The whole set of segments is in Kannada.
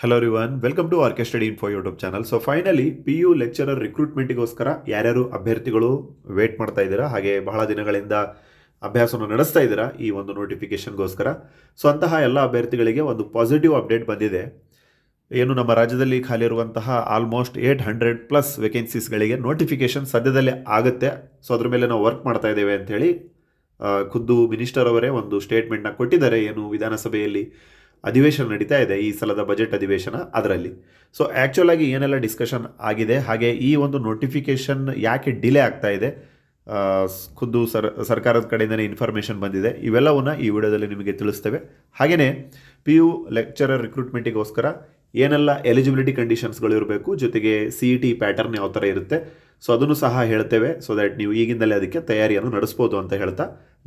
Hello everyone welcome to RK study info YouTube channel so finally P U lecturer ರಿಕ್ರೂಟ್ಮೆಂಟಿಗೋಸ್ಕರ ಯಾರ್ಯಾರು ಅಭ್ಯರ್ಥಿಗಳು ವೇಟ್ ಮಾಡ್ತಾ ಇದ್ದೀರಾ? ಹಾಗೆ ಬಹಳ ದಿನಗಳಿಂದ ಅಭ್ಯಾಸವನ್ನು ನಡೆಸ್ತಾ ಇದ್ದೀರಾ ಈ ಒಂದು ನೋಟಿಫಿಕೇಷನ್ಗೋಸ್ಕರ ಸೊ ಅಂತಹ ಎಲ್ಲ ಅಭ್ಯರ್ಥಿಗಳಿಗೆ ಒಂದು ಪಾಸಿಟಿವ್ ಅಪ್ಡೇಟ್ ಬಂದಿದೆ. ಏನು ನಮ್ಮ ರಾಜ್ಯದಲ್ಲಿ ಖಾಲಿ ಇರುವಂತಹ ಆಲ್ಮೋಸ್ಟ್ ಏಟ್ ಹಂಡ್ರೆಡ್ ಪ್ಲಸ್ ವೇಕೆನ್ಸೀಸ್ಗಳಿಗೆ ನೋಟಿಫಿಕೇಷನ್ ಸದ್ಯದಲ್ಲೇ ಆಗುತ್ತೆ. ಸೊ ಅದ್ರ ಮೇಲೆ ನಾವು ವರ್ಕ್ ಮಾಡ್ತಾ ಇದ್ದೇವೆ ಅಂಥೇಳಿ ಖುದ್ದು ಮಿನಿಸ್ಟರ್ ಅವರೇ ಒಂದು ಸ್ಟೇಟ್ಮೆಂಟ್ನ ಕೊಟ್ಟಿದ್ದಾರೆ. ಏನು ವಿಧಾನಸಭೆಯಲ್ಲಿ ಅಧಿವೇಶನ ನಡೀತಾ ಇದೆ ಈ ಸಲದ ಬಜೆಟ್ ಅಧಿವೇಶನ ಅದರಲ್ಲಿ. ಸೊ ಆ್ಯಕ್ಚುಲ್ ಆಗಿ ಏನೆಲ್ಲ ಡಿಸ್ಕಷನ್ ಆಗಿದೆ, ಹಾಗೆ ಈ ಒಂದು ನೋಟಿಫಿಕೇಶನ್ ಯಾಕೆ ಡಿಲೇ ಆಗ್ತಾ ಇದೆ ಖುದ್ದು ಸರ್, ಸರ್ಕಾರದ ಕಡೆಯಿಂದನೇ ಇನ್ಫಾರ್ಮೇಷನ್ ಬಂದಿದೆ, ಇವೆಲ್ಲವನ್ನು ಈ ವಿಡಿಯೋದಲ್ಲಿ ನಿಮಗೆ ತಿಳಿಸ್ತೇವೆ. ಹಾಗೆಯೇ ಪಿ ಯು ಲೆಕ್ಚರರ್ ರಿಕ್ರೂಟ್ಮೆಂಟಿಗೋಸ್ಕರ ಏನೆಲ್ಲ ಎಲಿಜಿಬಿಲಿಟಿ ಕಂಡೀಷನ್ಸ್ಗಳು ಇರಬೇಕು, ಜೊತೆಗೆ ಸಿ ಇ ಟಿ ಪ್ಯಾಟರ್ನ್ ಯಾವ ಥರ ಇರುತ್ತೆ, ಸೊ ಅದನ್ನು ಸಹ ಹೇಳ್ತೇವೆ ಸೊ ದ್ಯಾಟ್ ನೀವು ಈಗಿಂದಲೇ ಅದಕ್ಕೆ ತಯಾರಿಯನ್ನು ನಡೆಸ್ಬೋದು ಅಂತ ಹೇಳ್ತಾ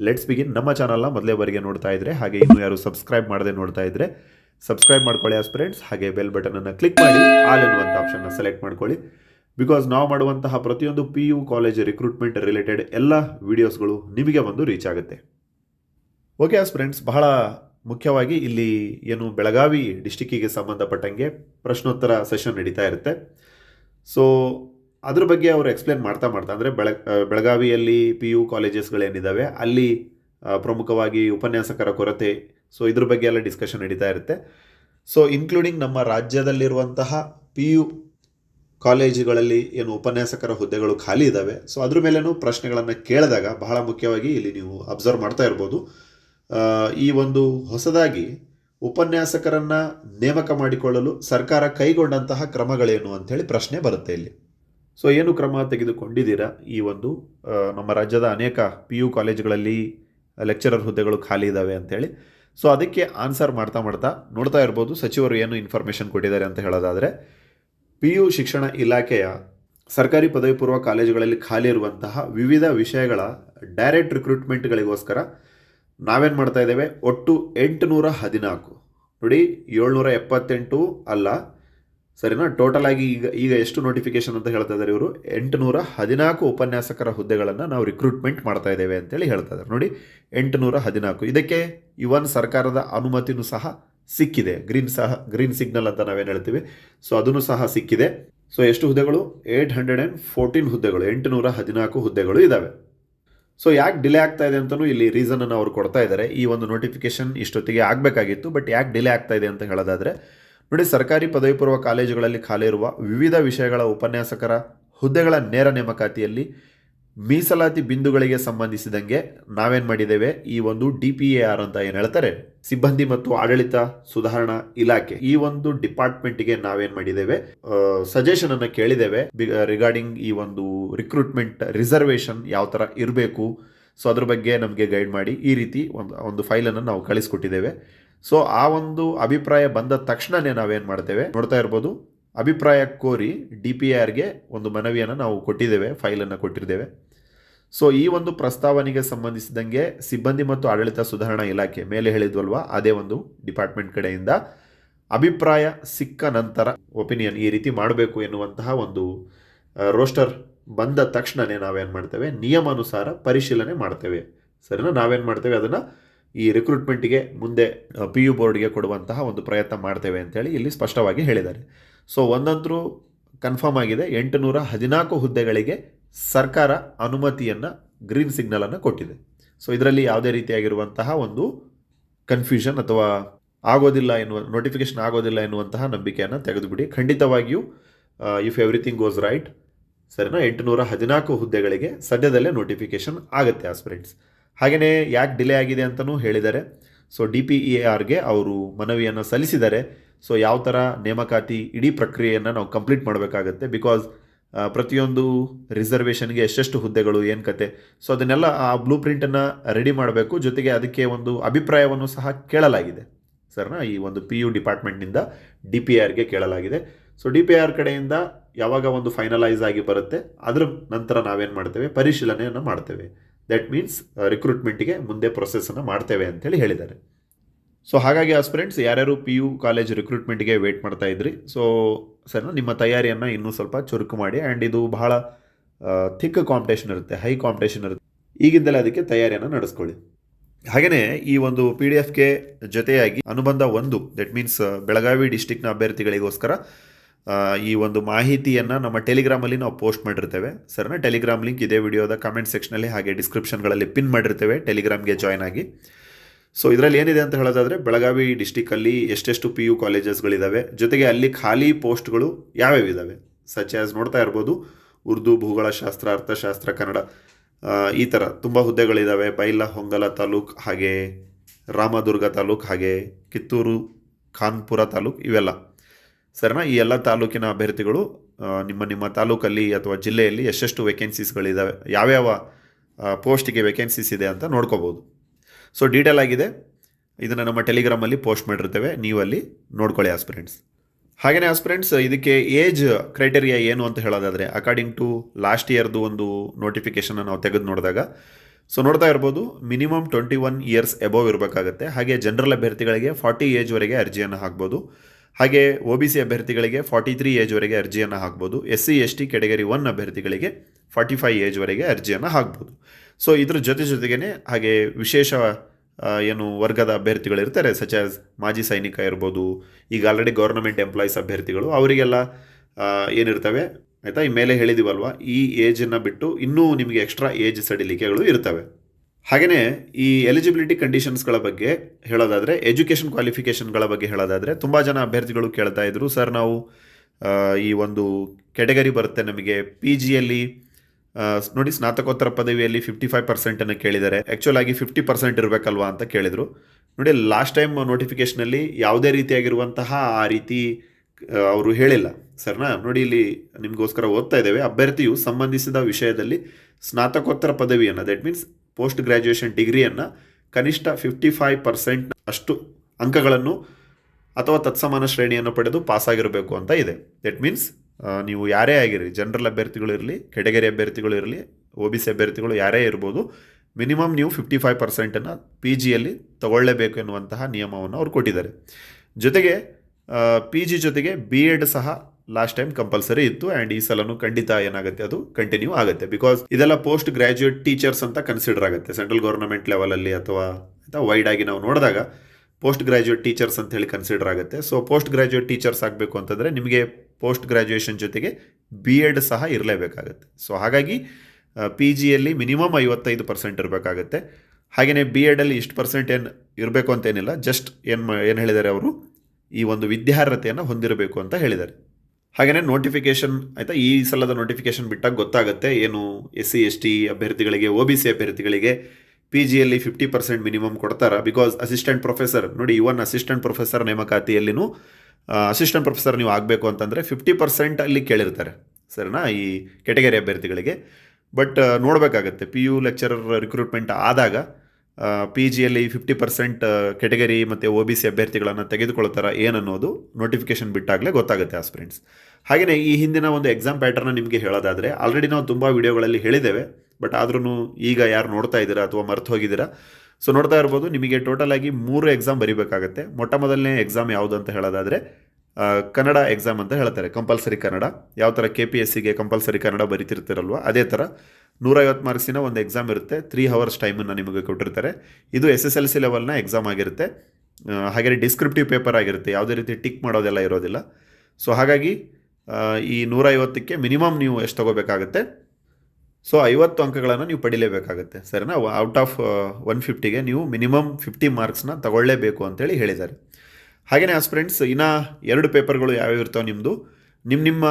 ಲೆಟ್ಸ್ ಬಿಗಿನ್ ನಮ್ಮ ಚಾನಲ್ನ ಮೊದಲೇ ಬಾರಿಗೆ ನೋಡ್ತಾ ಇದ್ರೆ, ಹಾಗೆ ಇನ್ನು ಯಾರು ಸಬ್ಸ್ಕ್ರೈಬ್ ಮಾಡದೆ ನೋಡ್ತಾ ಇದ್ರೆ ಸಬ್ಸ್ಕ್ರೈಬ್ ಮಾಡ್ಕೊಳ್ಳಿ ಫ್ರೆಂಡ್ಸ್ ಹಾಗೆ ಬೆಲ್ ಬಟನನ್ನು ಕ್ಲಿಕ್ ಮಾಡಿ ಆಲ್ ಎನ್ನುವಂಥ ಆಪ್ಷನ್ನ ಸೆಲೆಕ್ಟ್ ಮಾಡ್ಕೊಳ್ಳಿ. ಬಿಕಾಸ್ ನಾವು ಮಾಡುವಂತಹ ಪ್ರತಿಯೊಂದು P U college recruitment related ಎಲ್ಲ ವೀಡಿಯೋಸ್ಗಳು ನಿಮಗೆ ಬಂದು ರೀಚ್ ಆಗುತ್ತೆ. ಓಕೆ ಆಸ್ ಫ್ರೆಂಡ್ಸ್ ಬಹಳ ಮುಖ್ಯವಾಗಿ ಇಲ್ಲಿ ಏನು ಬೆಳಗಾವಿ ಡಿಸ್ಟಿಕ್ಕಿಗೆ ಸಂಬಂಧಪಟ್ಟಂಗೆ ಪ್ರಶ್ನೋತ್ತರ ಸೆಷನ್ ನಡೀತಾ ಇರುತ್ತೆ. ಸೊ ಅದ್ರ ಬಗ್ಗೆ ಅವರು ಎಕ್ಸ್ಪ್ಲೇನ್ ಮಾಡ್ತಾ ಮಾಡ್ತಾ, ಅಂದರೆ ಬೆಳ ಬೆಳಗಾವಿಯಲ್ಲಿ ಪಿ ಯು ಕಾಲೇಜಸ್ಗಳೇನಿದ್ದಾವೆ ಅಲ್ಲಿ ಪ್ರಮುಖವಾಗಿ ಉಪನ್ಯಾಸಕರ ಕೊರತೆ ಸೊ ಇದ್ರ ಬಗ್ಗೆ ಎಲ್ಲ ಡಿಸ್ಕಷನ್ ನಡೀತಾ ಇರುತ್ತೆ. ಸೊ ಇನ್ಕ್ಲೂಡಿಂಗ್ ನಮ್ಮ ರಾಜ್ಯದಲ್ಲಿರುವಂತಹ ಪಿ ಯು ಕಾಲೇಜುಗಳಲ್ಲಿ ಏನು ಉಪನ್ಯಾಸಕರ ಹುದ್ದೆಗಳು ಖಾಲಿ ಇದ್ದಾವೆ ಸೊ ಅದ್ರ ಮೇಲೇನೂ ಪ್ರಶ್ನೆಗಳನ್ನು ಕೇಳಿದಾಗ ಬಹಳ ಮುಖ್ಯವಾಗಿ ಇಲ್ಲಿ ನೀವು ಅಬ್ಸರ್ವ್ ಮಾಡ್ತಾ ಇರ್ಬೋದು. ಈ ಒಂದು ಹೊಸದಾಗಿ ಉಪನ್ಯಾಸಕರನ್ನ ನೇಮಕ ಮಾಡಿಕೊಳ್ಳಲು ಸರ್ಕಾರ ಕೈಗೊಂಡಂತಹ ಕ್ರಮಗಳೇನು ಅಂಥೇಳಿ ಪ್ರಶ್ನೆ ಬರುತ್ತೆ ಇಲ್ಲಿ. ಸೊ ಏನು ಕ್ರಮ ತೆಗೆದುಕೊಂಡಿದ್ದೀರಾ? ಈ ಒಂದು ನಮ್ಮ ರಾಜ್ಯದ ಅನೇಕ ಪಿ ಯು ಕಾಲೇಜುಗಳಲ್ಲಿ ಲೆಕ್ಚರರ್ ಹುದ್ದೆಗಳು ಖಾಲಿ ಇದ್ದಾವೆ ಅಂತೇಳಿ. ಸೊ ಅದಕ್ಕೆ ಆನ್ಸರ್ ಮಾಡ್ತಾ ಮಾಡ್ತಾ ನೋಡ್ತಾ ಇರ್ಬೋದು, ಸಚಿವರು ಏನು ಇನ್ಫಾರ್ಮೇಷನ್ ಕೊಟ್ಟಿದ್ದಾರೆ ಅಂತ ಹೇಳೋದಾದರೆ, ಪಿ ಯು ಶಿಕ್ಷಣ ಇಲಾಖೆಯ ಸರ್ಕಾರಿ ಪದವಿ ಪೂರ್ವ ಕಾಲೇಜುಗಳಲ್ಲಿ ಖಾಲಿ ಇರುವಂತಹ ವಿವಿಧ ವಿಷಯಗಳ ಡೈರೆಕ್ಟ್ ರಿಕ್ರೂಟ್ಮೆಂಟ್ಗಳಿಗೋಸ್ಕರ ನಾವೇನು ಮಾಡ್ತಾ ಇದ್ದೇವೆ? ಒಟ್ಟು ಎಂಟುನೂರ ಹದಿನಾಲ್ಕು. ನೋಡಿ, ಏಳ್ನೂರ ಎಪ್ಪತ್ತೆಂಟು ಅಲ್ಲ ಸರಿನಾ? ಟೋಟಲ್ ಆಗಿ ಈಗ ಈಗ ಎಷ್ಟು ನೋಟಿಫಿಕೇಶನ್ ಅಂತ ಹೇಳ್ತಾ ಇದ್ದಾರೆ ಇವರು? ಎಂಟುನೂರ ಹದಿನಾಲ್ಕು ಉಪನ್ಯಾಸಕರ ಹುದ್ದೆಗಳನ್ನು ನಾವು ರಿಕ್ರೂಟ್ಮೆಂಟ್ ಮಾಡ್ತಾ ಇದ್ದೇವೆ ಅಂತೇಳಿ ಹೇಳ್ತಾ ಇದ್ದಾರೆ ನೋಡಿ, ಎಂಟುನೂರ ಹದಿನಾಲ್ಕು. ಇದಕ್ಕೆ ಇವನ್ ಸರ್ಕಾರದ ಅನುಮತಿನೂ ಸಹ ಸಿಕ್ಕಿದೆ. ಗ್ರೀನ್ ಸಹ ಗ್ರೀನ್ ಸಿಗ್ನಲ್ ಅಂತ ನಾವೇನು ಹೇಳ್ತೀವಿ. ಸೊ ಅದನ್ನು ಸಹ ಸಿಕ್ಕಿದೆ. ಸೊ ಎಷ್ಟು ಹುದ್ದೆಗಳು? ಏಯ್ಟ್ ಹಂಡ್ರೆಡ್ ಆ್ಯಂಡ್ ಫೋರ್ಟೀನ್ ಹುದ್ದೆಗಳು. ಎಂಟುನೂರ ಹದಿನಾಲ್ಕು ಹುದ್ದೆಗಳು ಇದ್ದಾವೆ ಸೊ ಯಾಕೆ ಡಿಲೇ ಆಗ್ತಾ ಇದೆ ಅಂತಲೂ ಇಲ್ಲಿ ರೀಸನನ್ನು ಅವರು ಕೊಡ್ತಾ ಇದ್ದಾರೆ ಈ ಒಂದು ನೋಟಿಫಿಕೇಶನ್ ಇಷ್ಟೊತ್ತಿಗೆ ಆಗಬೇಕಾಗಿತ್ತು ಬಟ್ ಯಾಕೆ ಡಿಲೇ ಆಗ್ತಾ ಇದೆ ಅಂತ ಹೇಳೋದಾದರೆ ನೋಡಿ, ಸರ್ಕಾರಿ ಪದವಿ ಪೂರ್ವ ಕಾಲೇಜುಗಳಲ್ಲಿ ಖಾಲಿ ಇರುವ ವಿವಿಧ ವಿಷಯಗಳ ಉಪನ್ಯಾಸಕರ ಹುದ್ದೆಗಳ ನೇರ ನೇಮಕಾತಿಯಲ್ಲಿ ಮೀಸಲಾತಿ ಬಿಂದುಗಳಿಗೆ ಸಂಬಂಧಿಸಿದಂಗೆ ನಾವೇನು ಮಾಡಿದ್ದೇವೆ? ಈ ಒಂದು ಡಿ ಪಿ ಎ ಆರ್ ಅಂತ ಏನು ಹೇಳ್ತಾರೆ? ಸಿಬ್ಬಂದಿ ಮತ್ತು ಆಡಳಿತ ಸುಧಾರಣಾ ಇಲಾಖೆ. ಈ ಒಂದು ಡಿಪಾರ್ಟ್ಮೆಂಟ್ಗೆ ನಾವೇನು ಮಾಡಿದ್ದೇವೆ? ಸಜೆಷನ್ ಅನ್ನು ಕೇಳಿದ್ದೇವೆ. ರಿಗಾರ್ಡಿಂಗ್ ಈ ಒಂದು ರಿಕ್ರೂಟ್ಮೆಂಟ್ ರಿಸರ್ವೇಷನ್ ಯಾವ ಥರ ಇರಬೇಕು. ಸೊ ಅದ್ರ ಬಗ್ಗೆ ನಮಗೆ ಗೈಡ್ ಮಾಡಿ ಈ ರೀತಿ ಒಂದು ಒಂದು ಫೈಲನ್ನು ನಾವು ಕಳಿಸ್ಕೊಟ್ಟಿದ್ದೇವೆ. ಸೊ ಆ ಒಂದು ಅಭಿಪ್ರಾಯ ಬಂದ ತಕ್ಷಣನೇ ನಾವೇನು ಮಾಡ್ತೇವೆ? ನೋಡ್ತಾ ಇರ್ಬೋದು. ಅಭಿಪ್ರಾಯ ಕೋರಿ ಡಿ ಪಿ ಆರ್ಗೆ ಒಂದು ಮನವಿಯನ್ನು ನಾವು ಕೊಟ್ಟಿದ್ದೇವೆ ಫೈಲನ್ನು ಕೊಟ್ಟಿದ್ದೇವೆ. ಸೊ ಈ ಒಂದು ಪ್ರಸ್ತಾವನೆಗೆ ಸಂಬಂಧಿಸಿದಂಗೆ ಸಿಬ್ಬಂದಿ ಮತ್ತು ಆಡಳಿತ ಸುಧಾರಣಾ ಇಲಾಖೆ ಮೇಲೆ ಹೇಳಿದ್ವಲ್ವ, ಅದೇ ಒಂದು ಡಿಪಾರ್ಟ್ಮೆಂಟ್ ಕಡೆಯಿಂದ ಅಭಿಪ್ರಾಯ ಸಿಕ್ಕ ನಂತರ ಒಪಿನಿಯನ್ ಈ ರೀತಿ ಮಾಡಬೇಕು ಎನ್ನುವಂತಹ ಒಂದು ರೋಸ್ಟರ್ ಬಂದ ತಕ್ಷಣನೇ ನಾವೇನು ಮಾಡ್ತೇವೆ? ನಿಯಮಾನುಸಾರ ಪರಿಶೀಲನೆ ಮಾಡ್ತೇವೆ. ಸರಿನಾ? ನಾವೇನು ಮಾಡ್ತೇವೆ? ಅದನ್ನು ಈ ರಿಕ್ರೂಟ್ಮೆಂಟ್ಗೆ ಮುಂದೆ ಪಿ ಯು ಬೋರ್ಡ್ಗೆ ಕೊಡುವಂತಹ ಒಂದು ಪ್ರಯತ್ನ ಮಾಡ್ತೇವೆ ಅಂತೇಳಿ ಇಲ್ಲಿ ಸ್ಪಷ್ಟವಾಗಿ ಹೇಳಿದ್ದಾರೆ. ಸೊ ಒಂದಂತರೂ ಕನ್ಫರ್ಮ್ ಆಗಿದೆ. ಎಂಟುನೂರ ಹದಿನಾಲ್ಕು ಹುದ್ದೆಗಳಿಗೆ ಸರ್ಕಾರ ಅನುಮತಿಯನ್ನು ಗ್ರೀನ್ ಸಿಗ್ನಲನ್ನು ಕೊಟ್ಟಿದೆ. ಸೊ ಇದರಲ್ಲಿ ಯಾವುದೇ ರೀತಿಯಾಗಿರುವಂತಹ ಒಂದು ಕನ್ಫ್ಯೂಷನ್ ಅಥವಾ ಆಗೋದಿಲ್ಲ ಎನ್ನುವ ನೋಟಿಫಿಕೇಶನ್ ಆಗೋದಿಲ್ಲ ಎನ್ನುವಂತಹ ನಂಬಿಕೆಯನ್ನು ತೆಗೆದುಬಿಡಿ. ಖಂಡಿತವಾಗಿಯೂ ಇಫ್ ಎವ್ರಿಥಿಂಗ್ ಗೋಸ್ ರೈಟ್ ಸರಿನಾ? ಎಂಟುನೂರ ಹದಿನಾಲ್ಕು ಹುದ್ದೆಗಳಿಗೆ ಸದ್ಯದಲ್ಲೇ ನೋಟಿಫಿಕೇಶನ್ ಆಗುತ್ತೆ ಆಸ್ಪಿರೆಂಟ್ಸ್ ಹಾಗೆಯೇ ಯಾಕೆ ಡಿಲೇ ಆಗಿದೆ ಅಂತಲೂ ಹೇಳಿದ್ದಾರೆ. ಸೊ ಡಿ ಪಿ ಇ ಆರ್ಗೆ ಅವರು ಮನವಿಯನ್ನು ಸಲ್ಲಿಸಿದ್ದಾರೆ. ಸೊ ಯಾವ ಥರ ನೇಮಕಾತಿ ಇಡೀ ಪ್ರಕ್ರಿಯೆಯನ್ನು ನಾವು ಕಂಪ್ಲೀಟ್ ಮಾಡಬೇಕಾಗತ್ತೆ ಬಿಕಾಸ್ ಪ್ರತಿಯೊಂದು ರಿಸರ್ವೇಷನ್ಗೆ ಎಷ್ಟೆಷ್ಟು ಹುದ್ದೆಗಳು, ಏನು ಕತೆ. ಸೊ ಅದನ್ನೆಲ್ಲ ಆ ಬ್ಲೂ ಪ್ರಿಂಟನ್ನು ರೆಡಿ ಮಾಡಬೇಕು. ಜೊತೆಗೆ ಅದಕ್ಕೆ ಒಂದು ಅಭಿಪ್ರಾಯವನ್ನು ಸಹ ಕೇಳಲಾಗಿದೆ. ಸರ್ನ ಈ ಒಂದು ಪಿ ಯು ಡಿಪಾರ್ಟ್ಮೆಂಟ್ನಿಂದ ಡಿ ಪಿ ಆರ್ಗೆ ಕೇಳಲಾಗಿದೆ. ಸೊ ಡಿ ಪಿ ಆರ್ ಕಡೆಯಿಂದ ಯಾವಾಗ ಒಂದು ಫೈನಲೈಸ್ ಆಗಿ ಬರುತ್ತೆ, ಅದರ ನಂತರ ನಾವೇನು ಮಾಡ್ತೇವೆ? ಪರಿಶೀಲನೆಯನ್ನು ಮಾಡ್ತೇವೆ. ದಟ್ ಮೀನ್ಸ್ ರಿಕ್ರೂಟ್ಮೆಂಟಿಗೆ ಮುಂದೆ ಪ್ರೊಸೆಸನ್ನು ಮಾಡ್ತೇವೆ ಅಂತೇಳಿ ಹೇಳಿದ್ದಾರೆ. ಸೊ ಹಾಗಾಗಿ ಆಸ್ಪಿರೆಂಟ್ಸ್ ಯಾರ್ಯಾರು ಪಿ ಯು ಕಾಲೇಜ್ ರಿಕ್ರೂಟ್ಮೆಂಟ್ಗೆ ವೇಟ್ ಮಾಡ್ತಾ ಇದ್ರಿ ಸೊ ಸರ್, ನಿಮ್ಮ ತಯಾರಿಯನ್ನು ಇನ್ನೂ ಸ್ವಲ್ಪ ಚುರುಕು ಮಾಡಿ ಆ್ಯಂಡ್ ಇದು ಬಹಳ ಥಿಕ್ ಕಾಂಪಿಟೇಷನ್ ಇರುತ್ತೆ ಹೈ ಕಾಂಪಿಟೇಷನ್ ಇರುತ್ತೆ. ಈಗಿಂದಲೇ ಅದಕ್ಕೆ ತಯಾರಿಯನ್ನು ನಡೆಸ್ಕೊಳ್ಳಿ. ಹಾಗೆಯೇ ಈ ಒಂದು ಪಿ ಡಿ ಎಫ್ಗೆ ಜೊತೆಯಾಗಿ ಅನುಬಂಧ ಒಂದು ದಟ್ ಮೀನ್ಸ್ ಬೆಳಗಾವಿ ಡಿಸ್ಟಿಕ್ನ ಅಭ್ಯರ್ಥಿಗಳಿಗೋಸ್ಕರ ಈ ಒಂದು ಮಾಹಿತಿಯನ್ನು ನಮ್ಮ ಟೆಲಿಗ್ರಾಮಲ್ಲಿ ನಾವು ಪೋಸ್ಟ್ ಮಾಡಿರ್ತೇವೆ. ಸರ್ನ ಟೆಲಿಗ್ರಾಮ್ ಲಿಂಕ್ ಇದೇ ವಿಡಿಯೋದ ಕಾಮೆಂಟ್ ಸೆಕ್ಷನಲ್ಲಿ ಹಾಗೆ ಡಿಸ್ಕ್ರಿಪ್ಷನ್ಗಳಲ್ಲಿ ಪಿನ್ ಮಾಡಿರ್ತೇವೆ. ಟೆಲಿಗ್ರಾಮ್ಗೆ ಜಾಯ್ನ್ ಆಗಿ. ಸೊ ಇದರಲ್ಲಿ ಏನಿದೆ ಅಂತ ಹೇಳೋದಾದರೆ, ಬೆಳಗಾವಿ ಡಿಸ್ಟಿಕಲ್ಲಿ ಎಷ್ಟೆಷ್ಟು ಪಿ ಯು ಕಾಲೇಜಸ್ಗಳಿದ್ದಾವೆ ಜೊತೆಗೆ ಅಲ್ಲಿ ಖಾಲಿ ಪೋಸ್ಟ್ಗಳು ಯಾವ್ಯಾವಿದ್ದಾವೆ ಸಚ್ ಆಸ್ ನೋಡ್ತಾ ಇರ್ಬೋದು. ಉರ್ದು, ಭೂಗೋಳಶಾಸ್ತ್ರ, ಅರ್ಥಶಾಸ್ತ್ರ, ಕನ್ನಡ. ಈ ಥರ ತುಂಬ ಹುದ್ದೆಗಳಿದ್ದಾವೆ ಬೈಲ, ಹೊಂಗಲ ತಾಲೂಕ್ ಹಾಗೆ ರಾಮದುರ್ಗ ತಾಲೂಕ್ ಹಾಗೆ ಕಿತ್ತೂರು, ಖಾನ್ಪುರ ತಾಲೂಕ್ ಇವೆಲ್ಲ. ಸರಿನಾ, ಈ ಎಲ್ಲ ತಾಲೂಕಿನ ಅಭ್ಯರ್ಥಿಗಳು ನಿಮ್ಮ ನಿಮ್ಮ ತಾಲೂಕಲ್ಲಿ ಅಥವಾ ಜಿಲ್ಲೆಯಲ್ಲಿ ಎಷ್ಟೆಷ್ಟು ವೇಕೆನ್ಸೀಸ್ಗಳಿದ್ದಾವೆ ಯಾವ್ಯಾವ ಪೋಸ್ಟಿಗೆ ವೇಕೆನ್ಸೀಸ್ ಇದೆ ಅಂತ ನೋಡ್ಕೋಬೋದು. ಸೊ ಡೀಟೇಲ್ ಆಗಿದೆ. ಇದನ್ನು ನಮ್ಮ ಟೆಲಿಗ್ರಾಮಲ್ಲಿ ಪೋಸ್ಟ್ ಮಾಡಿರ್ತೇವೆ. ನೀವು ಅಲ್ಲಿ ನೋಡ್ಕೊಳ್ಳಿ ಆಸ್ಪಿರೆಂಟ್ಸ್ ಹಾಗೆಯೇ ಆಸ್ಪಿರೆಂಟ್ಸ್ ಇದಕ್ಕೆ ಏಜ್ ಕ್ರೈಟೇರಿಯಾ ಏನು ಅಂತ ಹೇಳೋದಾದರೆ ಅಕಾರ್ಡಿಂಗ್ ಟು ಲಾಸ್ಟ್ ಇಯರ್ದು ಒಂದು ನೋಟಿಫಿಕೇಷನ್ ನಾವು ತೆಗೆದು ನೋಡಿದಾಗ ಸೊ ನೋಡ್ತಾ ಇರ್ಬೋದು minimum twenty one years above ಇರಬೇಕಾಗುತ್ತೆ. ಹಾಗೆ ಜನರಲ್ ಅಭ್ಯರ್ಥಿಗಳಿಗೆ ಫಾರ್ಟಿ ಏಜ್ವರೆಗೆ ಅರ್ಜಿಯನ್ನು ಹಾಕ್ಬೋದು. ಹಾಗೆ ಒ ಬಿ ಸಿ ಅಭ್ಯರ್ಥಿಗಳಿಗೆ ಫಾರ್ಟಿ ತ್ರೀ ಏಜ್ವರೆಗೆ ಅರ್ಜಿಯನ್ನು ಹಾಕ್ಬೋದು, S C, S T category one ಅಭ್ಯರ್ಥಿಗಳಿಗೆ ಫಾರ್ಟಿ ಫೈವ್ ಏಜ್ವರೆಗೆ ಅರ್ಜಿಯನ್ನು ಹಾಕ್ಬೋದು. ಸೊ ಇದ್ರ ಜೊತೆ ಜೊತೆಗೇ ಹಾಗೆ ವಿಶೇಷ ಏನು ವರ್ಗದ ಅಭ್ಯರ್ಥಿಗಳಿರ್ತಾರೆ ಸಚ್ ಆಸ್ ಮಾಜಿ ಸೈನಿಕ ಇರ್ಬೋದು, ಈಗ ಆಲ್ರೆಡಿ ಗೌರ್ನಮೆಂಟ್ ಎಂಪ್ಲಾಯೀಸ್ ಅಭ್ಯರ್ಥಿಗಳು, ಅವರಿಗೆಲ್ಲ ಏನಿರ್ತವೆ, ಆಯಿತಾ? ಈ ಮೇಲೆ ಹೇಳಿದೀವಲ್ವ? ಈ ಏಜನ್ನು ಬಿಟ್ಟು ಇನ್ನೂ ನಿಮಗೆ ಎಕ್ಸ್ಟ್ರಾ ಏಜ್ ಸಡಿಲಿಕೆಗಳು ಇರ್ತವೆ. ಹಾಗೆಯೇ ಈ ಎಲಿಜಿಬಿಲಿಟಿ ಕಂಡೀಷನ್ಸ್ಗಳ ಬಗ್ಗೆ ಹೇಳೋದಾದರೆ ಎಜುಕೇಷನ್ ಕ್ವಾಲಿಫಿಕೇಷನ್ಗಳ ಬಗ್ಗೆ ಹೇಳೋದಾದರೆ, ತುಂಬ ಜನ ಅಭ್ಯರ್ಥಿಗಳು ಕೇಳ್ತಾ ಇದ್ರು ಸರ್ ನಾವು ಈ ಒಂದು ಕೆಟಗರಿ ಬರುತ್ತೆ ನಮಗೆ ಪಿ ಜಿಯಲ್ಲಿ ನೋಡಿ ಸ್ನಾತಕೋತ್ತರ ಪದವಿಯಲ್ಲಿ ಫಿಫ್ಟಿ ಫೈವ್ ಪರ್ಸೆಂಟನ್ನು ಕೇಳಿದ್ದಾರೆ ಆ್ಯಕ್ಚುಲ್ ಆಗಿ ಫಿಫ್ಟಿ ಪರ್ಸೆಂಟ್ ಇರಬೇಕಲ್ವಾ ಅಂತ ಕೇಳಿದರು. ನೋಡಿ ಲಾಸ್ಟ್ ಟೈಮ್ ನೋಟಿಫಿಕೇಷನಲ್ಲಿ ಯಾವುದೇ ರೀತಿಯಾಗಿರುವಂತಹ ಆ ರೀತಿ ಅವರು ಹೇಳಿಲ್ಲ. ಸರ್ನಾ ನೋಡಿ ಇಲ್ಲಿ ನಿಮಗೋಸ್ಕರ ಓದ್ತಾ ಇದ್ದೇವೆ, ಅಭ್ಯರ್ಥಿಯು ಸಂಬಂಧಿಸಿದ ವಿಷಯದಲ್ಲಿ ಸ್ನಾತಕೋತ್ತರ ಪದವಿಯನ್ನು ದಟ್ ಮೀನ್ಸ್ ಪೋಸ್ಟ್ ಗ್ರ್ಯಾಜುಯೇಷನ್ ಡಿಗ್ರಿಯನ್ನು ಕನಿಷ್ಠ ಫಿಫ್ಟಿ ಫೈವ್ ಪರ್ಸೆಂಟ್ ಅಷ್ಟು ಅಂಕಗಳನ್ನು ಅಥವಾ ತತ್ಸಮಾನ ಶ್ರೇಣಿಯನ್ನು ಪಡೆದು ಪಾಸಾಗಿರಬೇಕು ಅಂತ ಇದೆ. ದಟ್ ಮೀನ್ಸ್ ನೀವು ಯಾರೇ ಆಗಿರಿ ಜನರಲ್ ಅಭ್ಯರ್ಥಿಗಳು ಇರಲಿ ಕೆಟಗರಿ ಅಭ್ಯರ್ಥಿಗಳು ಇರಲಿ ಒ ಬಿ ಸಿ ಅಭ್ಯರ್ಥಿಗಳು ಯಾರೇ ಇರ್ಬೋದು ಮಿನಿಮಮ್ ನೀವು ಫಿಫ್ಟಿ ಫೈವ್ ಪರ್ಸೆಂಟನ್ನು ಪಿ ಜಿಯಲ್ಲಿ ತಗೊಳ್ಳೇಬೇಕು ಎನ್ನುವಂತಹ ನಿಯಮವನ್ನು ಅವ್ರು ಕೊಟ್ಟಿದ್ದಾರೆ. ಜೊತೆಗೆ ಪಿ ಜಿ ಜೊತೆಗೆ ಬಿ ಎಡ್ ಸಹ ಲಾಸ್ಟ್ ಟೈಮ್ ಕಂಪಲ್ಸರಿ ಇತ್ತು ಆ್ಯಂಡ್ ಈ ಸಲನೂ ಖಂಡಿತ ಏನಾಗುತ್ತೆ ಅದು ಕಂಟಿನ್ಯೂ ಆಗುತ್ತೆ. ಬಿಕಾಸ್ ಇದೆಲ್ಲ ಪೋಸ್ಟ್ ಗ್ರಾಜ್ಯುಯೇಟ್ ಟೀಚರ್ಸ್ ಅಂತ ಕನ್ಸಿಡರ್ ಆಗುತ್ತೆ. ಸೆಂಟ್ರಲ್ ಗೌರ್ಮೆಂಟ್ ಲೆವೆಲಲ್ಲಿ ಅಥವಾ ವೈಡ್ ಆಗಿ ನಾವು ನೋಡಿದಾಗ ಪೋಸ್ಟ್ ಗ್ರಾಜ್ಯುಯೇಟ್ ಟೀಚರ್ಸ್ ಅಂತ ಹೇಳಿ ಕನ್ಸಿಡರ್ ಆಗುತ್ತೆ. ಸೊ ಪೋಸ್ಟ್ ಗ್ರ್ಯಾಜುಯೇಟ್ ಟೀಚರ್ಸ್ ಆಗಬೇಕು ಅಂತಂದರೆ ನಿಮಗೆ ಪೋಸ್ಟ್ ಗ್ರ್ಯಾಜುಯೇಷನ್ ಜೊತೆಗೆ ಬಿ ಎಡ್ ಸಹ ಇರಲೇಬೇಕಾಗುತ್ತೆ. ಸೊ ಹಾಗಾಗಿ ಪಿ ಜಿಯಲ್ಲಿ ಮಿನಿಮಮ್ ಐವತ್ತೈದು ಪರ್ಸೆಂಟ್ ಇರಬೇಕಾಗುತ್ತೆ. ಹಾಗೆಯೇ ಬಿ ಎಡಲ್ಲಿ ಇಷ್ಟು ಪರ್ಸೆಂಟ್ ಏನು ಇರಬೇಕು ಅಂತೇನಿಲ್ಲ ಜಸ್ಟ್ ಏನು ಏನು ಹೇಳಿದ್ದಾರೆ ಅವರು? ಈ ಒಂದು ವಿದ್ಯಾರ್ಹತೆಯನ್ನು ಹೊಂದಿರಬೇಕು ಅಂತ ಹೇಳಿದ್ದಾರೆ. ಹಾಗೆಯೇ ನೋಟಿಫಿಕೇಶನ್ ಆಯಿತಾ? ಈ ಸಲದ ನೋಟಿಫಿಕೇಶನ್ ಬಿಟ್ಟಾಗ ಗೊತ್ತಾಗುತ್ತೆ. ಏನು ಎಸ್ ಸಿ ಎಸ್ ಟಿ ಅಭ್ಯರ್ಥಿಗಳಿಗೆ ಒ ಬಿ ಸಿ ಅಭ್ಯರ್ಥಿಗಳಿಗೆ ಪಿ ಜಿಯಲ್ಲಿ ಫಿಫ್ಟಿ ಪರ್ಸೆಂಟ್ ಮಿನಿಮಮ್ ಕೊಡ್ತಾರೆ. ಬಿಕಾಸ್ ಅಸಿಸ್ಟೆಂಟ್ ಪ್ರೊಫೆಸರ್ ನೋಡಿ ಇವನ್ ಅಸಿಸ್ಟೆಂಟ್ ಪ್ರೊಫೆಸರ್ ನೇಮಕಾತಿಯಲ್ಲಿನೂ ಅಸಿಸ್ಟೆಂಟ್ ಪ್ರೊಫೆಸರ್ ನೀವು ಆಗಬೇಕು ಅಂತಂದರೆ ಫಿಫ್ಟಿ ಪರ್ಸೆಂಟ್ ಅಲ್ಲಿ ಕೇಳಿರ್ತಾರೆ. ಸರಿನಾ? ಈ ಕೆಟಗರಿ ಅಭ್ಯರ್ಥಿಗಳಿಗೆ. ಬಟ್ ನೋಡಬೇಕಾಗತ್ತೆ. ಪಿ ಯು ಲೆಕ್ಚರರ್ ರಿಕ್ರೂಟ್ಮೆಂಟ್ ಆದಾಗ ಪಿ ಜಿಯಲ್ಲಿ ಫಿಫ್ಟಿ ಪರ್ಸೆಂಟ್ ಕೆಟಗರಿ ಮತ್ತು ಒ ಬಿ ಸಿ ಅಭ್ಯರ್ಥಿಗಳನ್ನು ತೆಗೆದುಕೊಳ್ತಾರೆ ಏನನ್ನೋದು ನೋಟಿಫಿಕೇಶನ್ ಬಿಟ್ಟಾಗಲೇ ಗೊತ್ತಾಗುತ್ತೆ ಆಸ್ಪಿರೆಂಟ್ಸ್ ಹಾಗೆಯೇ ಈ ಹಿಂದಿನ ಒಂದು ಎಕ್ಸಾಮ್ ಪ್ಯಾಟರ್ನ ನಿಮಗೆ ಹೇಳೋದಾದರೆ ಆಲ್ರೆಡಿ ನಾವು ತುಂಬ ವೀಡಿಯೋಗಳಲ್ಲಿ ಹೇಳಿದ್ದೇವೆ ಬಟ್ ಆದ್ರೂ ಈಗ ಯಾರು ನೋಡ್ತಾ ಇದ್ದೀರಾ ಅಥವಾ ಮರ್ತು ಹೋಗಿದ್ದೀರಾ? ಸೊ ನೋಡ್ತಾ ಇರ್ಬೋದು, ನಿಮಗೆ ಟೋಟಲ್ ಆಗಿ ಮೂರು ಎಕ್ಸಾಮ್ ಬರೀಬೇಕಾಗತ್ತೆ. ಮೊಟ್ಟ ಮೊದಲನೇ ಎಕ್ಸಾಮ್ ಯಾವುದು ಅಂತ ಹೇಳೋದಾದರೆ ಕನ್ನಡ ಎಕ್ಸಾಮ್ ಅಂತ ಹೇಳ್ತಾರೆ. ಕಂಪಲ್ಸರಿ ಕನ್ನಡ. ಯಾವ ಥರ ಕೆ ಪಿ ಎಸ್ ಸಿಗೆ ಕಂಪಲ್ಸರಿ ಕನ್ನಡ ಬರಿತಿರ್ತೀರಲ್ವ? ಅದೇ ಥರ ನೂರೈವತ್ತು ಮಾರ್ಕ್ಸಿನ ಒಂದು ಎಕ್ಸಾಮ್ ಇರುತ್ತೆ. ತ್ರೀ ಅವರ್ಸ್ ಟೈಮನ್ನು ನಿಮಗೆ ಕೊಟ್ಟಿರ್ತಾರೆ. ಇದು ಎಸ್ ಎಸ್ ಎಲ್ ಸಿ ಲೆವೆಲ್ನ ಎಕ್ಸಾಮ್ ಆಗಿರುತ್ತೆ. ಹಾಗೆ ಡಿಸ್ಕ್ರಿಪ್ಟಿವ್ ಪೇಪರ್ ಆಗಿರುತ್ತೆ. ಯಾವುದೇ ರೀತಿ ಟಿಕ್ ಮಾಡೋದೆಲ್ಲ ಇರೋದಿಲ್ಲ. ಸೊ ಹಾಗಾಗಿ ಈ ನೂರೈವತ್ತಕ್ಕೆ ಮಿನಿಮಮ್ ನೀವು ಎಷ್ಟು ತಗೋಬೇಕಾಗುತ್ತೆ? ಸೊ ಐವತ್ತು ಅಂಕಗಳನ್ನು ನೀವು ಪಡಿಲೇಬೇಕಾಗುತ್ತೆ. ಸರಿನಾ? ಔಟ್ ಆಫ್ ಒನ್ ಫಿಫ್ಟಿಗೆ ನೀವು ಮಿನಿಮಮ್ ಫಿಫ್ಟಿ ಮಾರ್ಕ್ಸ್ನ ತಗೊಳ್ಳೇಬೇಕು ಅಂತೇಳಿ ಹೇಳಿದ್ದಾರೆ. ಹಾಗೆಯೇ ಫ್ರೆಂಡ್ಸ್ ಇನ್ನು ಎರಡು ಪೇಪರ್ಗಳು ಯಾವ್ಯಾವ ಇರ್ತಾವೆ ನಿಮ್ಮದು ನಿಮ್ಮ ನಿಮ್ಮ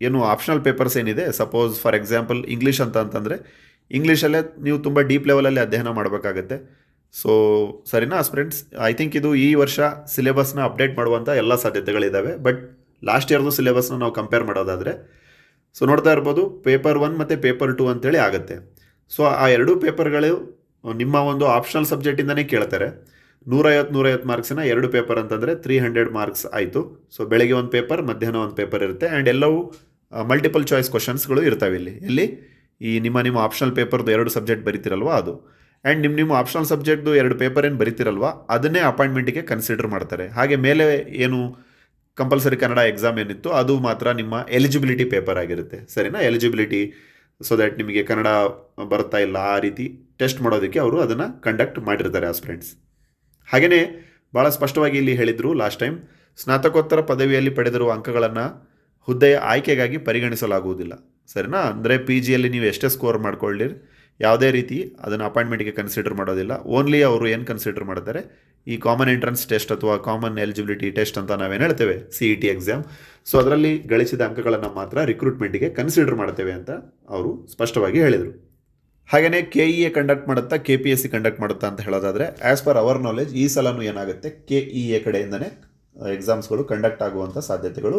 ಏನು ಆಪ್ಷನಲ್ ಪೇಪರ್ಸ್ ಏನಿದೆ? ಸಪೋಸ್ ಫಾರ್ ಎಕ್ಸಾಂಪಲ್ ಇಂಗ್ಲೀಷ್ ಅಂತ ಅಂತಂದರೆ ಇಂಗ್ಲೀಷಲ್ಲೇ ನೀವು ತುಂಬ ಡೀಪ್ ಲೆವೆಲಲ್ಲಿ ಅಧ್ಯಯನ ಮಾಡಬೇಕಾಗತ್ತೆ. ಸೊ ಸರಿನಾ ಫ್ರೆಂಡ್ಸ್ ಐ ಥಿಂಕ್ ಇದು ಈ ವರ್ಷ ಸಿಲೆಬಸ್ನ ಅಪ್ಡೇಟ್ ಮಾಡುವಂಥ ಎಲ್ಲ ಸಾಧ್ಯತೆಗಳಿದ್ದಾವೆ ಬಟ್ ಲಾಸ್ಟ್ ಇಯರ್ದು ಸಿಲೆಬಸ್ನ ನಾವು ಕಂಪೇರ್ ಮಾಡೋದಾದರೆ ಸೊ ನೋಡ್ತಾ ಇರ್ಬೋದು ಪೇಪರ್ ಒನ್ ಮತ್ತು ಪೇಪರ್ ಟು ಅಂತೇಳಿ ಆಗುತ್ತೆ. ಸೊ ಆ ಎರಡೂ ಪೇಪರ್ಗಳು ನಿಮ್ಮ ಒಂದು ಆಪ್ಷನಲ್ ಸಬ್ಜೆಕ್ಟಿಂದನೇ ಕೇಳ್ತಾರೆ. ನೂರೈವತ್ತು ನೂರೈವತ್ತು ಮಾರ್ಕ್ಸಿನ ಎರಡು ಪೇಪರ್ ಅಂತಂದರೆ ತ್ರೀ ಹಂಡ್ರೆಡ್ ಮಾರ್ಕ್ಸ್ ಆಯಿತು. ಸೊ ಬೆಳಗ್ಗೆ ಒಂದು ಪೇಪರ್, ಮಧ್ಯಾಹ್ನ ಒಂದು ಪೇಪರ್ ಇರುತ್ತೆ. ಆ್ಯಂಡ್ ಎಲ್ಲವೂ ಮಲ್ಟಿಪಲ್ ಚಾಯ್ಸ್ ಕ್ವಶನ್ಸ್ಗಳು ಇರ್ತವೆ ಇಲ್ಲಿ. ಇಲ್ಲಿ ಈ ನಿಮ್ಮ ನಿಮ್ಮ ಆಪ್ಷನಲ್ ಪೇಪರ್ದು ಎರಡು ಸಬ್ಜೆಕ್ಟ್ ಬರೀತಿರಲ್ವ ಅದು? ಆ್ಯಂಡ್ ನಿಮ್ಮ ನಿಮ್ಮ ಆಪ್ಷನಲ್ ಸಬ್ಜೆಕ್ಟ್ದು ಎರಡು ಪೇಪರ್ ಏನು ಬರೀತಿರಲ್ವ? ಅದನ್ನೇ ಅಪಾಯಿಂಟ್ಮೆಂಟಿಗೆ ಕನ್ಸಿಡರ್ ಮಾಡ್ತಾರೆ. ಹಾಗೆ ಮೇಲೆ ಏನು ಕಂಪಲ್ಸರಿ ಕನ್ನಡ ಎಕ್ಸಾಮ್ ಏನಿತ್ತು, ಅದು ಮಾತ್ರ ನಿಮ್ಮ ಎಲಿಜಿಬಿಲಿಟಿ ಪೇಪರ್ ಆಗಿರುತ್ತೆ. ಸರಿನಾ? ಎಲಿಜಿಬಿಲಿಟಿ ಸೊ ದ್ಯಾಟ್ ನಿಮಗೆ ಕನ್ನಡ ಬರ್ತಾ ಇಲ್ಲ ಆ ರೀತಿ ಟೆಸ್ಟ್ ಮಾಡೋದಕ್ಕೆ ಅವರು ಅದನ್ನು ಕಂಡಕ್ಟ್ ಮಾಡಿರ್ತಾರೆ ಆಸ್ಪಿರೆಂಟ್ಸ್ ಹಾಗೆಯೇ ಭಾಳ ಸ್ಪಷ್ಟವಾಗಿ ಇಲ್ಲಿ ಹೇಳಿದರು ಲಾಸ್ಟ್ ಟೈಮ್ ಸ್ನಾತಕೋತ್ತರ ಪದವಿಯಲ್ಲಿ ಪಡೆದಿರುವ ಅಂಕಗಳನ್ನು ಹುದ್ದೆಯ ಆಯ್ಕೆಗಾಗಿ ಪರಿಗಣಿಸಲಾಗುವುದಿಲ್ಲ. ಸರಿನಾ? ಅಂದರೆ ಪಿ ಜಿಯಲ್ಲಿ ನೀವು ಎಷ್ಟೇ ಸ್ಕೋರ್ ಮಾಡ್ಕೊಳ್ಳಿರಿ, ಯಾವುದೇ ರೀತಿ ಅದನ್ನು ಅಪಾಯಿಂಟ್ಮೆಂಟ್ಗೆ ಕನ್ಸಿಡರ್ ಮಾಡೋದಿಲ್ಲ. ಓನ್ಲಿ ಅವರು ಏನು ಕನ್ಸಿಡರ್ ಮಾಡ್ತಾರೆ ಈ ಕಾಮನ್ ಎಂಟ್ರೆನ್ಸ್ ಟೆಸ್ಟ್ ಅಥವಾ ಕಾಮನ್ ಎಲಿಜಿಬಿಲಿಟಿ ಟೆಸ್ಟ್ ಅಂತ ನಾವೇನು ಹೇಳ್ತೇವೆ? C E T exam so ಅದರಲ್ಲಿ ಗಳಿಸಿದ ಅಂಕಗಳನ್ನು ಮಾತ್ರ ರಿಕ್ರೂಟ್ಮೆಂಟ್ಗೆ ಕನ್ಸಿಡರ್ ಮಾಡ್ತೇವೆ ಅಂತ ಅವರು ಸ್ಪಷ್ಟವಾಗಿ ಹೇಳಿದರು. ಹಾಗೆಯೇ ಕೆ ಇ ಎ ಕಂಡಕ್ಟ್ ಮಾಡುತ್ತಾ K P S C conduct ಮಾಡುತ್ತಾ ಅಂತ ಹೇಳೋದಾದರೆ ಆ್ಯಸ್ ಪರ್ ಅವರ್ ನಾಲೆಜ್ ಈ ಸಲನು ಏನಾಗುತ್ತೆ? ಕೆ ಇ ಎ ಕಡೆಯಿಂದನೇ ಎಕ್ಸಾಮ್ಸ್ಗಳು ಕಂಡಕ್ಟ್ ಆಗುವಂಥ ಸಾಧ್ಯತೆಗಳು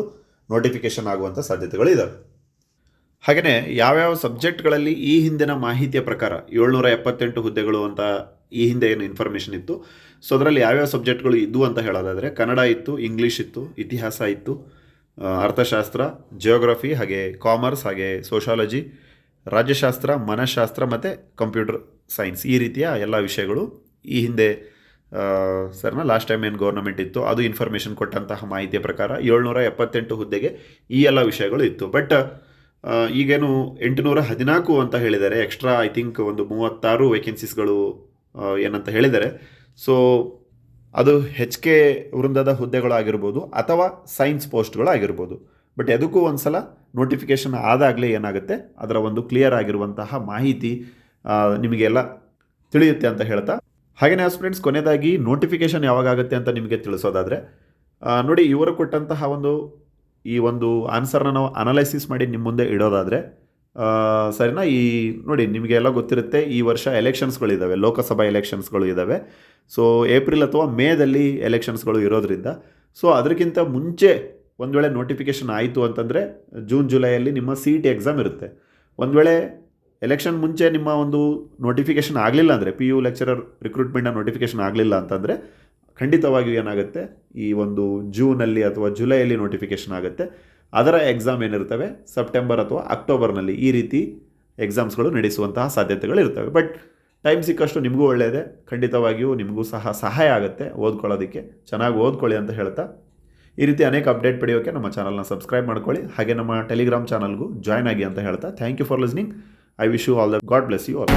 ನೋಟಿಫಿಕೇಷನ್ ಆಗುವಂಥ ಸಾಧ್ಯತೆಗಳು ಇದ್ದಾವೆ ಹಾಗೆಯೇ ಯಾವ್ಯಾವ ಸಬ್ಜೆಕ್ಟ್ಗಳಲ್ಲಿ ಈ ಹಿಂದಿನ ಮಾಹಿತಿಯ ಪ್ರಕಾರ ಏಳ್ನೂರ ಎಪ್ಪತ್ತೆಂಟು ಹುದ್ದೆಗಳು ಅಂತ ಈ ಹಿಂದೆ ಏನು ಇನ್ಫಾರ್ಮೇಷನ್ ಇತ್ತು? ಸೊ ಅದರಲ್ಲಿ ಯಾವ್ಯಾವ ಸಬ್ಜೆಕ್ಟ್ಗಳು ಇದ್ವು ಅಂತ ಹೇಳೋದಾದರೆ, ಕನ್ನಡ ಇತ್ತು ಇಂಗ್ಲೀಷ್ ಇತ್ತು, ಇತಿಹಾಸ ಇತ್ತು ಅರ್ಥಶಾಸ್ತ್ರ ಜಿಯೋಗ್ರಫಿ ಹಾಗೆ ಕಾಮರ್ಸ್ ಹಾಗೆ ಸೋಷಾಲಜಿ ರಾಜ್ಯಶಾಸ್ತ್ರ, ಮನಃಶಾಸ್ತ್ರ ಮತ್ತು ಕಂಪ್ಯೂಟರ್ ಸೈನ್ಸ್ ಈ ರೀತಿಯ ಎಲ್ಲ ವಿಷಯಗಳು. ಈ ಹಿಂದೆ ಸರ್ನ ಲಾಸ್ಟ್ ಟೈಮ್ ಏನು ಗೌರ್ನಮೆಂಟ್ ಇತ್ತು, ಅದು ಇನ್ಫಾರ್ಮೇಷನ್ ಕೊಟ್ಟಂತಹ ಮಾಹಿತಿಯ ಪ್ರಕಾರ ಏಳ್ನೂರ ಎಪ್ಪತ್ತೆಂಟು ಹುದ್ದೆಗೆ ಈ ಎಲ್ಲ ವಿಷಯಗಳು ಇತ್ತು. ಬಟ್ ಈಗೇನು ಎಂಟುನೂರ ಹದಿನಾಲ್ಕು ಅಂತ ಹೇಳಿದ್ದಾರೆ. ಎಕ್ಸ್ಟ್ರಾ ಐ ಥಿಂಕ್ ಒಂದು ಮೂವತ್ತಾರು ವೇಕೆನ್ಸೀಸ್ಗಳು ಏನಂತ ಹೇಳಿದ್ದಾರೆ. ಸೊ ಅದು ಹೆಚ್ ಕೆ ವೃಂದದ ಹುದ್ದೆಗಳಾಗಿರ್ಬೋದು ಅಥವಾ ಸೈನ್ಸ್ ಪೋಸ್ಟ್ಗಳು ಆಗಿರ್ಬೋದು ಬಟ್ ಎದಕ್ಕೂ ಒಂದು ಸಲ ನೋಟಿಫಿಕೇಷನ್ ಆದಾಗಲೇ ಏನಾಗುತ್ತೆ? ಅದರ ಒಂದು ಕ್ಲಿಯರ್ ಆಗಿರುವಂತಹ ಮಾಹಿತಿ ನಿಮಗೆಲ್ಲ ತಿಳಿಯುತ್ತೆ ಅಂತ ಹೇಳ್ತಾ. ಹಾಗೆಯೇ ಫ್ರೆಂಡ್ಸ್ ಕೊನೆಯದಾಗಿ ನೋಟಿಫಿಕೇಷನ್ ಯಾವಾಗ ಆಗುತ್ತೆ ಅಂತ ನಿಮಗೆ ತಿಳಿಸೋದಾದರೆ ನೋಡಿ ಇವರು ಕೊಟ್ಟಂತಹ ಒಂದು, ಈ ಒಂದು ಆನ್ಸರ್ನ ನಾವು ಅನಲೈಸಿಸ್ ಮಾಡಿ ನಿಮ್ಮ ಮುಂದೆ ಇಡೋದಾದರೆ ಸರಿನಾ? ಈ, ನೋಡಿ ನಿಮಗೆಲ್ಲ ಗೊತ್ತಿರುತ್ತೆ, ಈ ವರ್ಷ ಎಲೆಕ್ಷನ್ಸ್ಗಳಿದ್ದಾವೆ ಲೋಕಸಭಾ ಎಲೆಕ್ಷನ್ಸ್ಗಳು ಇದ್ದಾವೆ. ಸೊ ಏಪ್ರಿಲ್ ಅಥವಾ ಮೇದಲ್ಲಿ ಎಲೆಕ್ಷನ್ಸ್ಗಳು ಇರೋದ್ರಿಂದ ಸೊ ಅದಕ್ಕಿಂತ ಮುಂಚೆ ಒಂದು ವೇಳೆ ನೋಟಿಫಿಕೇಷನ್ ಆಯಿತು ಅಂತಂದರೆ ಜೂನ್ ಜುಲೈಯಲ್ಲಿ ನಿಮ್ಮ ಸಿ ಟಿ ಎಕ್ಸಾಮ್ ಇರುತ್ತೆ. ಒಂದು ವೇಳೆ ಎಲೆಕ್ಷನ್ ಮುಂಚೆ ನಿಮ್ಮ ಒಂದು ನೋಟಿಫಿಕೇಷನ್ ಆಗಲಿಲ್ಲ ಅಂದರೆ ಪಿ ಯು ಲೆಕ್ಚರರ್ ರಿಕ್ರೂಟ್ಮೆಂಟ್ನ ನೋಟಿಫಿಕೇಷನ್ ಆಗಲಿಲ್ಲ ಅಂತಂದರೆ ಖಂಡಿತವಾಗಿಯೂ ಏನಾಗುತ್ತೆ? ಈ ಒಂದು ಜೂನಲ್ಲಿ ಅಥವಾ ಜುಲೈಯಲ್ಲಿ ನೋಟಿಫಿಕೇಷನ್ ಆಗುತ್ತೆ. ಅದರ ಎಕ್ಸಾಮ್ ಏನಿರ್ತವೆ? ಸೆಪ್ಟೆಂಬರ್ ಅಥವಾ ಅಕ್ಟೋಬರ್ನಲ್ಲಿ ಈ ರೀತಿ ಎಕ್ಸಾಮ್ಸ್ಗಳು ನಡೆಸುವಂತಹ ಸಾಧ್ಯತೆಗಳು ಇರ್ತವೆ ಬಟ್ ಟೈಮ್ ಸಿಕ್ಕಷ್ಟು ನಿಮಗೂ ಒಳ್ಳೆಯದೇ ಖಂಡಿತವಾಗಿಯೂ ನಿಮಗೂ ಸಹ ಸಹಾಯ ಆಗುತ್ತೆ. ಓದ್ಕೊಳ್ಳೋದಕ್ಕೆ. ಚೆನ್ನಾಗಿ ಓದ್ಕೊಳ್ಳಿ ಅಂತ ಹೇಳ್ತಾ ಈ ರೀತಿ ಅನೇಕ ಅಪ್ಡೇಟ್ ಪಡೆಯೋಕ್ಕೆ ನಮ್ಮ ಚಾನಲ್ನ ಸಬ್ಸ್ಕ್ರೈಬ್ ಮಾಡ್ಕೊಳ್ಳಿ. ಹಾಗೆ ನಮ್ಮ ಟೆಲಿಗ್ರಾಮ್ ಚಾನಲ್ಗೂ ಜಾಯ್ನ್ ಆಗಿ ಅಂತ ಹೇಳ್ತಾ thank you for listening. I wish you all the God bless you all.